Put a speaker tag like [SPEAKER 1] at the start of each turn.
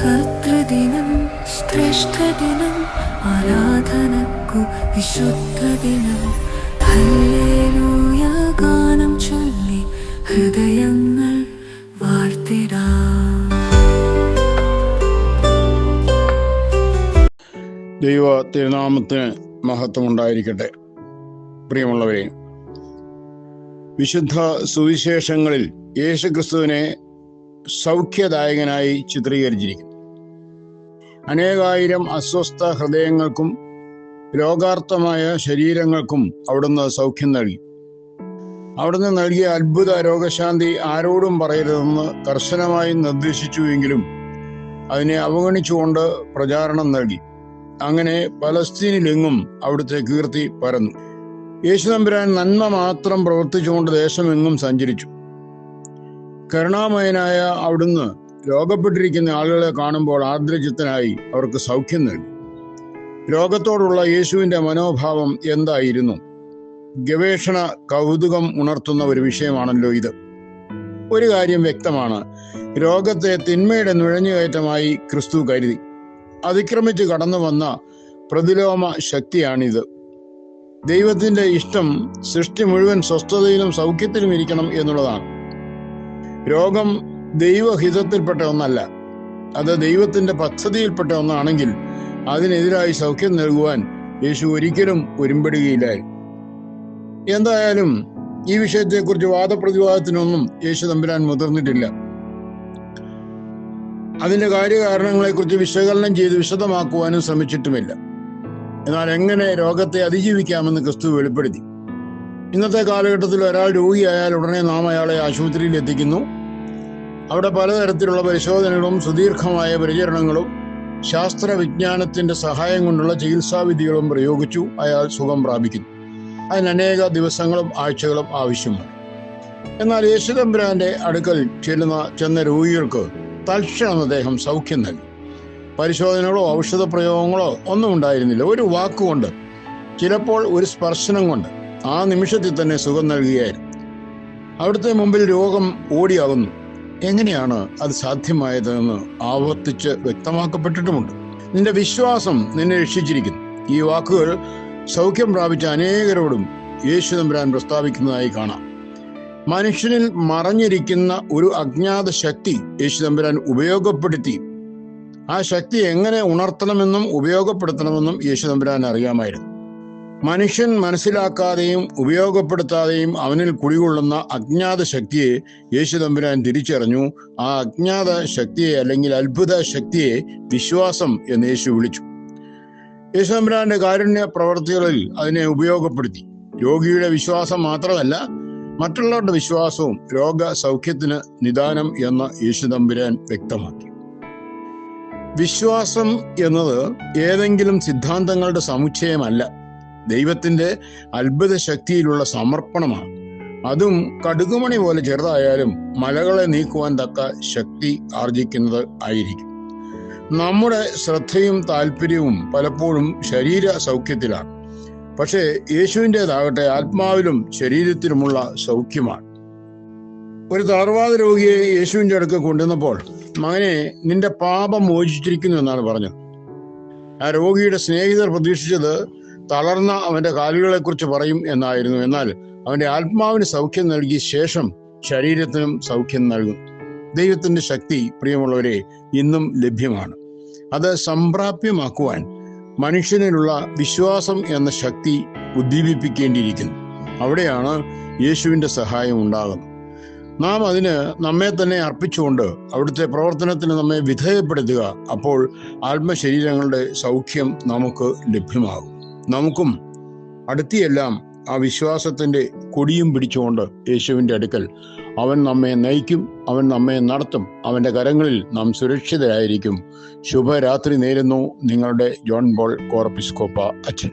[SPEAKER 1] കർത്തൃദിനം ശ്രേഷ്ഠദിനം ആരാധനക്കു വിശുദ്ധദിനം. Hallelujah ഗാനം ചൊല്ലി ഹൃദയങ്ങൾ വാഴ്ത്തിടാം.
[SPEAKER 2] ദൈവ തിരുനാമത്തിന് മഹത്വമുണ്ടായിരിക്കട്ടെ. പ്രിയമുള്ളവരെ വിശുദ്ധ സുവിശേഷങ്ങളിൽ യേശുക്രിസ്തുവിനെ സൗഖ്യദായകനായി ചിത്രീകരിച്ചിരിക്കുന്നു. അനേകായിരം അസ്വസ്ഥ ഹൃദയങ്ങൾക്കും രോഗാർത്ഥമായ ശരീരങ്ങൾക്കും അവിടുന്ന് സൗഖ്യം നൽകി. അവിടുന്ന് നൽകിയ അത്ഭുത രോഗശാന്തി ആരോടും പറയരുതെന്ന് കർശനമായി നിർദ്ദേശിച്ചുവെങ്കിലും അതിനെ അവഗണിച്ചുകൊണ്ട് പ്രചാരണം നൽകി. അങ്ങനെ പലസ്തീനിലെങ്ങും അവിടുത്തെ കീർത്തി പരന്നു. യേശുതമ്പുരാൻ നന്മ മാത്രം പ്രവർത്തിച്ചുകൊണ്ട് ദേശമെങ്ങും സഞ്ചരിച്ചു. കരുണാമയനായ അവിടുന്ന് രോഗപ്പെട്ടിരിക്കുന്ന ആളുകളെ കാണുമ്പോൾ ആർദ്രചിത്തനായി അവർക്ക് സൗഖ്യം നൽകി. രോഗത്തോടുള്ള യേശുവിന്റെ മനോഭാവം എന്തായിരുന്നു? ഗവേഷണ കൗതുകം ഉണർത്തുന്ന ഒരു വിഷയമാണല്ലോ ഇത്. ഒരു കാര്യം വ്യക്തമാണ്. രോഗത്തെ തിന്മയുടെ നുഴഞ്ഞുകയറ്റമായി ക്രിസ്തു കരുതി. അതിക്രമിച്ച് കടന്നു വന്ന പ്രതിലോമ ശക്തിയാണിത്. ദൈവത്തിന്റെ ഇഷ്ടം സൃഷ്ടി മുഴുവൻ സ്വസ്ഥതയിലും സൗഖ്യത്തിലും ഇരിക്കണം എന്നുള്ളതാണ്. രോഗം ദൈവഹിതത്തിൽപ്പെട്ട ഒന്നല്ല. അത് ദൈവത്തിന്റെ പദ്ധതിയിൽപ്പെട്ട ഒന്നാണെങ്കിൽ അതിനെതിരായി സൗഖ്യം നൽകുവാൻ യേശു ഒരിക്കലും ഒരുമ്പെടുകയില്ലായിരുന്നു. എന്തായാലും ഈ വിഷയത്തെക്കുറിച്ച് വാദപ്രതിവാദത്തിനൊന്നും യേശു തമ്പുരാൻ മുതിർന്നിട്ടില്ല. അതിന്റെ കാര്യകാരണങ്ങളെക്കുറിച്ച് വിശകലനം ചെയ്ത് വിശദമാക്കുവാനും ശ്രമിച്ചിട്ടുമില്ല. എന്നാൽ എങ്ങനെ രോഗത്തെ അതിജീവിക്കാമെന്ന് ക്രിസ്തു വെളിപ്പെടുത്തി. ഇന്നത്തെ കാലഘട്ടത്തിൽ ഒരാൾ രോഗിയായാൽ ഉടനെ നാം അയാളെ ആശുപത്രിയിൽ എത്തിക്കുന്നു അവിടെ പലതരത്തിലുള്ള പരിശോധനകളും സുദീർഘമായ പരിചരണങ്ങളും ശാസ്ത്ര വിജ്ഞാനത്തിന്റെ സഹായം കൊണ്ടുള്ള ചികിത്സാവിധികളും പ്രയോഗിച്ചു. അയാൾ സുഖം പ്രാപിക്കുന്നു. അതിന് അനേക ദിവസങ്ങളും ആഴ്ചകളും ആവശ്യമാണ്. എന്നാൽ യേശുദമ്പുരാന്റെ അടുക്കൽ ചെല്ലുന്ന ചെന്ന രോഗികൾക്ക് തൽക്ഷണം അദ്ദേഹം സൗഖ്യം നൽകി. പരിശോധനകളോ ഔഷധ പ്രയോഗങ്ങളോ ഒന്നും ഉണ്ടായിരുന്നില്ല. ഒരു വാക്കുകൊണ്ട് ചിലപ്പോൾ ഒരു സ്പർശനം കൊണ്ട് ആ നിമിഷത്തിൽ തന്നെ സുഖം നൽകുകയായിരുന്നു. അവിടുത്തെ മുമ്പിൽ രോഗം ഓടിയാകുന്നു. എങ്ങനെയാണ് അത് സാധ്യമായതെന്ന് ആവർത്തിച്ച് വ്യക്തമാക്കപ്പെട്ടിട്ടുമുണ്ട്. നിന്റെ വിശ്വാസം നിന്നെ രക്ഷിച്ചിരിക്കുന്നു. ഈ വാക്കുകൾ സൗഖ്യം പ്രാപിച്ച അനേകരോടും യേശു തമ്പുരാൻ പ്രസ്താവിക്കുന്നതായി കാണാം. മനുഷ്യനിൽ മറഞ്ഞിരിക്കുന്ന ഒരു അജ്ഞാത ശക്തി യേശു തമ്പുരാൻ ഉപയോഗപ്പെടുത്തി. ആ ശക്തി എങ്ങനെ ഉണർത്തണമെന്നും ഉപയോഗപ്പെടുത്തണമെന്നും യേശു തമ്പുരാൻ അറിയാമായിരുന്നു. മനുഷ്യൻ മനസ്സിലാക്കാതെയും ഉപയോഗപ്പെടുത്താതെയും അവനിൽ കുടികൊള്ളുന്ന അജ്ഞാത ശക്തിയെ യേശു തമ്പുരാൻ തിരിച്ചറിഞ്ഞു. ആ അജ്ഞാത ശക്തിയെ അല്ലെങ്കിൽ അത്ഭുത ശക്തിയെ വിശ്വാസം എന്ന് യേശു വിളിച്ചു. യേശു തമ്പുരാന്റെ കാരുണ്യ പ്രവർത്തികളിൽ അതിനെ ഉപയോഗപ്പെടുത്തി. രോഗിയുടെ വിശ്വാസം മാത്രമല്ല മറ്റുള്ളവരുടെ വിശ്വാസവും രോഗ സൗഖ്യത്തിന് നിദാനം എന്ന് യേശു തമ്പുരാൻ വ്യക്തമാക്കി. വിശ്വാസം എന്നത് ഏതെങ്കിലും സിദ്ധാന്തങ്ങളുടെ സമുച്ചയമല്ല. ദൈവത്തിന്റെ അത്ഭുത ശക്തിയിലുള്ള സമർപ്പണമാണ്. അതും കടുകുമണി പോലെ ചെറുതായാലും മലകളെ നീക്കുവാൻ തക്ക ശക്തി ആർജിക്കുന്നത് ആയിരിക്കും. നമ്മുടെ ശ്രദ്ധയും താല്പര്യവും പലപ്പോഴും ശരീര സൗഖ്യത്തിലാണ്. പക്ഷേ യേശുവിന്റെതാകട്ടെ ആത്മാവിലും ശരീരത്തിലുമുള്ള സൗഖ്യമാണ്. ഒരു തളർവാദ രോഗിയെ യേശുവിന്റെ അടുക്ക് കൊണ്ടുവന്നപ്പോൾ മകനെ നിന്റെ പാപം മോചിച്ചിരിക്കുന്നു എന്നാണ് പറഞ്ഞത്. ആ രോഗിയുടെ സ്നേഹിതർ പ്രതീക്ഷിച്ചത് തളർന്ന അവന്റെ കാലുകളെക്കുറിച്ച് പറയും എന്നായിരുന്നു. എന്നാൽ അവന്റെ ആത്മാവിന് സൗഖ്യം നൽകിയ ശേഷം ശരീരത്തിനും സൗഖ്യം നൽകും. ദൈവത്തിന്റെ ശക്തി പ്രിയമുള്ളവരെ ഇന്നും ലഭ്യമാണ്. അത് സംപ്രാപ്യമാക്കുവാൻ മനുഷ്യനിലുള്ള വിശ്വാസം എന്ന ശക്തി ഉദ്ദീപിപ്പിക്കേണ്ടിയിരിക്കുന്നു. അവിടെയാണ് യേശുവിന്റെ സഹായം ഉണ്ടാകുന്നത്. നാം അതിന് നമ്മെ തന്നെ അർപ്പിച്ചുകൊണ്ട് അവിടുത്തെ പ്രവർത്തനത്തിന് നമ്മെ വിധേയപ്പെടുത്തുക അപ്പോൾ ആത്മശരീരങ്ങളുടെ സൗഖ്യം നമുക്ക് ലഭ്യമാകും. നമുക്കും അടുത്തിയെല്ലാം ആ വിശ്വാസത്തിന്റെ കൊടിയും പിടിച്ചുകൊണ്ട് യേശുവിന്റെ അടുക്കൽ അവൻ നമ്മെ നയിക്കും അവൻ നമ്മെ നടത്തും അവന്റെ കരങ്ങളിൽ നാം സുരക്ഷിതരായിരിക്കും. ശുഭരാത്രി നേരുന്നു. നിങ്ങളുടെ ജോൺ ബോൾ കോർപ്പിസ്കോപ്പ അച്ഛൻ.